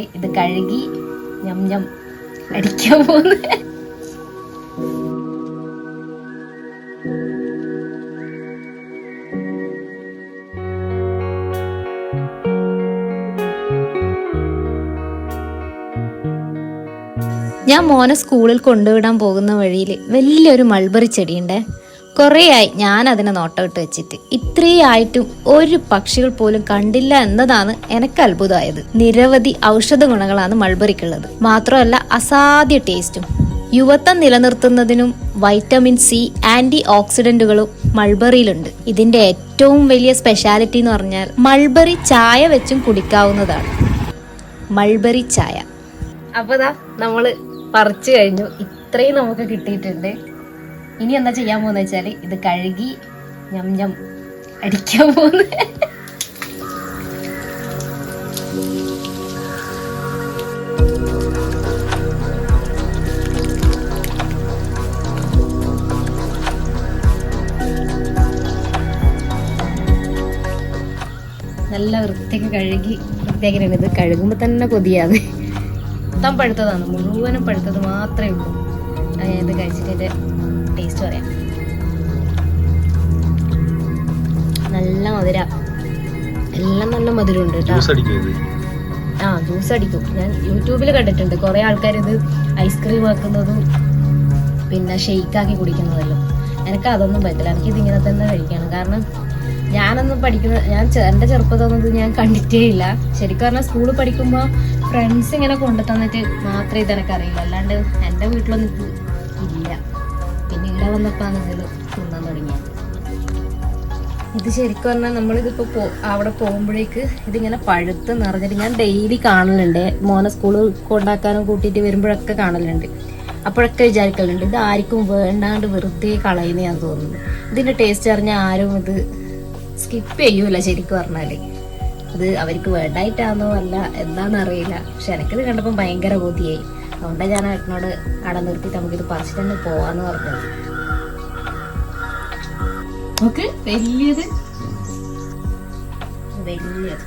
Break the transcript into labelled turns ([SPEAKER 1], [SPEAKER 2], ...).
[SPEAKER 1] ഇത് കഴുകി ഞം ഞം അടിക്കാൻ പോകുന്നു. ഞാൻ മോനെ സ്കൂളിൽ കൊണ്ടുവിടാൻ പോകുന്ന വഴിയിൽ വലിയൊരു മൾബറി ചെടിയുണ്ടേ. കുറേയായി ഞാൻ അതിനെ നോട്ടമിട്ട് വെച്ചിട്ട്. ഇത്രയായിട്ടും ഒരു പക്ഷികൾ പോലും കണ്ടില്ല എന്നതാണ് എനിക്ക് അത്ഭുതമായത്. നിരവധി ഔഷധ ഗുണങ്ങളാണ് മൾബറിക്കുള്ളത്. മാത്രമല്ല അസാധ്യ ടേസ്റ്റും. യുവത്വം നിലനിർത്തുന്നതിനും വൈറ്റമിൻ സി ആന്റി ഓക്സിഡന്റുകളും മൾബറിയിലുണ്ട്. ഇതിന്റെ ഏറ്റവും വലിയ സ്പെഷ്യാലിറ്റി എന്ന് പറഞ്ഞാൽ മൾബറി ചായ വെച്ചും കുടിക്കാവുന്നതാണ്. മൾബറി ചായ. അപ്പൊ നമ്മൾ പറിച്ചു കഴിഞ്ഞു. ഇത്രയും നമുക്ക് കിട്ടിയിട്ടുണ്ട്. ഇനി എന്താ ചെയ്യാൻ പോകുന്ന വെച്ചാൽ ഇത് കഴുകി ഞം ഞം അടിക്കാൻ പോകുന്നു നല്ല വൃത്തിക്ക് കഴുകി വൃത്തിയാക്കിയിട്ടുണ്ട് ഇത് കഴുകുമ്പോൾ തന്നെ കൊതിയാതെ മൊത്തം പഴുത്തതാണ്. മുഴുവനും പഴുത്തത് മാത്രമേ ഉള്ളൂ. അതായത് കഴിച്ചിട്ട് ടേസ്റ്റ് പറയാം. നല്ല മധുര. എല്ലാം നല്ല മധുരമുണ്ട് ആ ജ്യൂസ് അടിക്കും. ഞാൻ യൂട്യൂബിൽ കണ്ടിട്ടുണ്ട്. കുറെ ആൾക്കാർ ഇത് ഐസ്ക്രീം ആക്കുന്നതും പിന്നെ ഷെയ്ക്കാക്കി കുടിക്കുന്നതല്ലോ എനിക്ക് അതൊന്നും പറ്റില്ല എനിക്ക് ഇതിങ്ങനെ തന്നെ കഴിക്കണം. കാരണം ഞാനൊന്നും പഠിക്കുന്ന ഞാൻ എന്റെ ചെറുപ്പത്തൊന്നും ഇത് ഞാൻ കണ്ടിട്ടേ ഇല്ല. ശരിക്കും പറഞ്ഞാൽ സ്കൂളിൽ പഠിക്കുമ്പോൾ ഫ്രണ്ട്സ് ഇങ്ങനെ കൊണ്ടു തന്നിട്ട് മാത്രമേ ഇത് എനിക്ക് അല്ലാണ്ട് എന്റെ വീട്ടിലൊന്നും ഇല്ല. പിന്നെ ഇവിടെ വന്നപ്പോഴാണ് ഇത് തിന്നാൻ തുടങ്ങിയത്. ഇത് ശരിക്കും പറഞ്ഞാൽ നമ്മളിതിപ്പോൾ പോ അവിടെ പോകുമ്പോഴേക്ക് ഇതിങ്ങനെ പഴുത്ത് നിറഞ്ഞിട്ട് ഞാൻ ഡെയിലി കാണലുണ്ട്. മോനെ സ്കൂളിൽ കൊണ്ടാക്കാനും കൂട്ടിയിട്ട് വരുമ്പോഴൊക്കെ കാണലുണ്ട്. അപ്പോഴൊക്കെ വിചാരിക്കലുണ്ട് ഇത് ആർക്കും വേണ്ടാണ്ട് വെറുതെ കളയുന്ന ഞാൻ തോന്നുന്നു. ഇതിന്റെ ടേസ്റ്റ് അറിഞ്ഞ ആരും ഇത് സ്കിപ്പ് ചെയ്യൂല ശരിക്കും പറഞ്ഞാൽ ഇത് അവർക്ക് വേണ്ടായിട്ടാണോ അല്ല എന്താണെന്ന് അറിയില്ല പക്ഷെ എനിക്കിത് കണ്ടപ്പോൾ ഭയങ്കര ബോധിയായി. അതുകൊണ്ടാണ് ഞാൻ ഏട്ടനോട് അവിടെ നിർത്തിയിട്ട് നമുക്കിത് പറിച്ചിട്ടൊന്ന് പോവാന്ന് പറഞ്ഞത് നോക്ക് വലിയത്. വലിയത്.